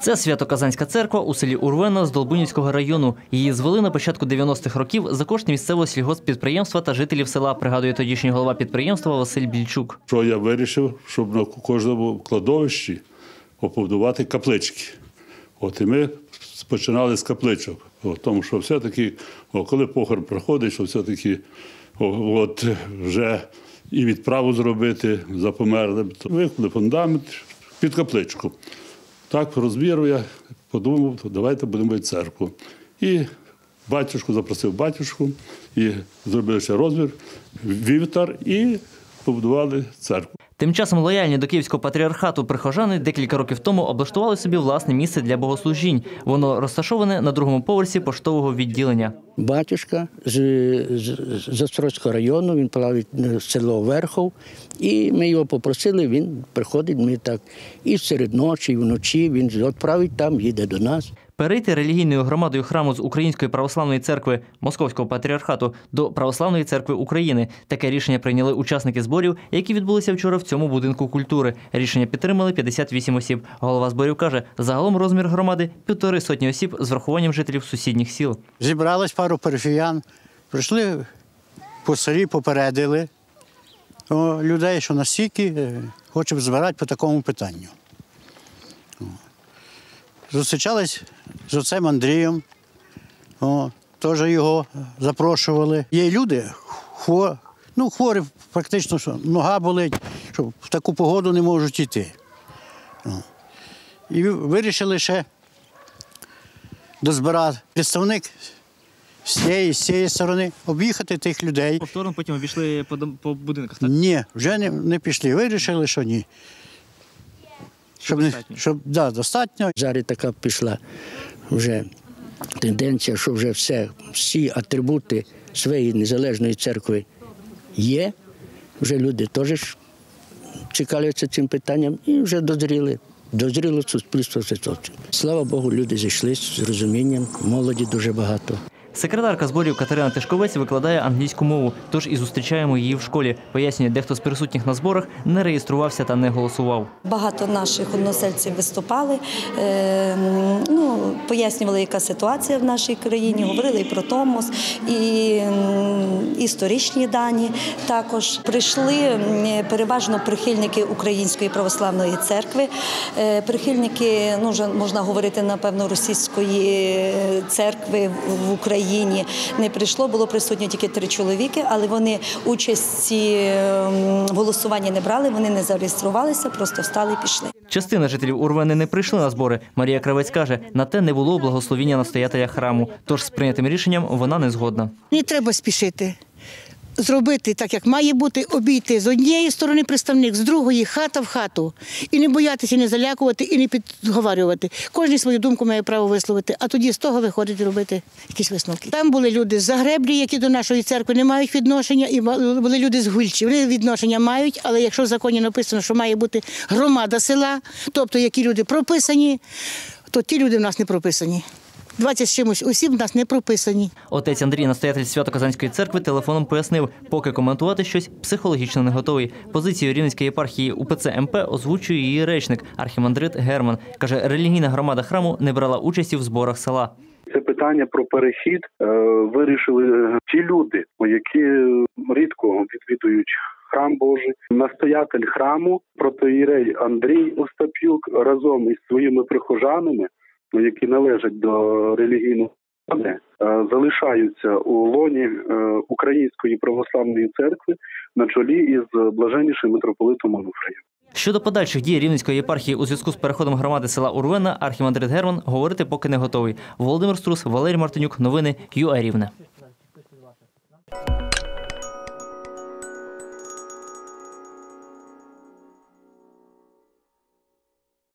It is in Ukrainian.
Це Свято-Казанська церква у селі Урвена з Долбунівського району. Її звели на початку 90-х років за кошти місцевого сільгосппідприємства та жителів села, пригадує тодішній голова підприємства Василь Більчук. що я вирішив, щоб на кожному кладовищі побудувати каплички. От і ми починали з капличок. Тому що все-таки, коли похорон проходить, що все-таки от, вже і відправу зробити за померлим, то виклали фундамент під капличку. Так, розміру я подумав, то давайте будемо в церкву. І батюшку запросив батюшку, і зробили ще розмір, вівтар і побудували церкву. Тим часом лояльні до київського патріархату прихожани декілька рокків тому облаштували собі власне місце для богослужінь. Воно розташоване на другому поверсі поштового відділення. батюшка з, з, району, він плавить село Верхов. І ми його попросили, він приходить, ми так і серед ночі, і вночі він відправить там, їде до нас. Перейти релігійною громадою храму з Української православної церкви Московського патріархату до Православної церкви України. Таке рішення прийняли учасники зборів, які відбулися вчора в цьому будинку культури. Рішення підтримали 58 осіб. Голова зборів каже, загалом розмір громади півтори сотні осіб з врахуванням жителів сусідніх сіл. Зібралось пару парафіян, прийшли по селі, попередили людей, що настільки е, хочемо збирати по такому питанню. Зустрічались з отцем Андрієм, о, теж його запрошували. Є люди, хво, ну, хворі практично, що нога болить, що в таку погоду не можуть йти. О. І вирішили ще дозбирати представник з цієї, з цієї сторони, об'їхати тих людей. Повторно потім обійшли по, по будинках. Ні, вже не, не пішли. Вирішили, що ні. Щоб, достатньо. щоб да, достатньо. Зараз така пішла вже тенденція, що вже все, всі атрибути своєї незалежної церкви є. Вже люди теж цікавляться цим питанням і вже дозріли. Дозріло суспільство. Слава Богу, люди зійшли з розумінням, молоді дуже багато. Секретарка зборів Катерина Тишковець викладає англійську мову, тож і зустрічаємо її в школі. Пояснює, дехто з присутніх на зборах не реєструвався та не голосував. Багато наших односельців виступали, е, ну, пояснювали, яка ситуація в нашій країні, говорили і про Томос, і історичні дані. Також прийшли переважно прихильники Української православної церкви, е, прихильники, ну вже можна говорити, напевно, російської е, церкви в- Україні не прийшло. Було присутньо тільки три чоловіки, але вони участі в голосуванні не брали, вони не зареєструвалися, просто встали і пішли. Частина жителів Урвени не прийшли на збори. Марія Кравець каже, на те не було благословіння настоятеля храму. Тож з прийнятим рішенням вона не згодна. Не треба спішити. Зробити так, як має бути, обійти з однієї сторони представник, з другої хата в хату. І не боятися, не залякувати, і не підговарювати. Кожен свою думку має право висловити, а тоді з того виходить робити якісь висновки. Там були люди з Загреблі, які до нашої церкви не мають відношення, і були люди з Гульчі. Вони відношення мають, але якщо в законі написано, що має бути громада села, тобто які люди прописані, то ті люди в нас не прописані. 20 з чимось осіб в нас не прописані. Отець Андрій, настоятель Свято-Казанської церкви, телефоном пояснив, поки коментувати щось психологічно не готовий. Позицію Рівненської єпархії УПЦ МП озвучує її речник архімандрит Герман. Каже, релігійна громада храму не брала участі в зборах села. Це питання про перехід е, вирішили е, ті люди, які е, рідко відвідують храм Божий. Настоятель храму протоїрей Андрій Остапюк разом із своїми прихожанами, які належать до релігійного е, залишаються у лоні е, Української православної церкви на чолі із блаженнішим митрополитом Онуфриєм. Щодо подальших дій Рівненської єпархії у зв'язку з переходом громади села Урвена, архімандрит Герман говорити поки не готовий. Володимир Струс, Валерій Мартинюк, новини ЮА Рівне.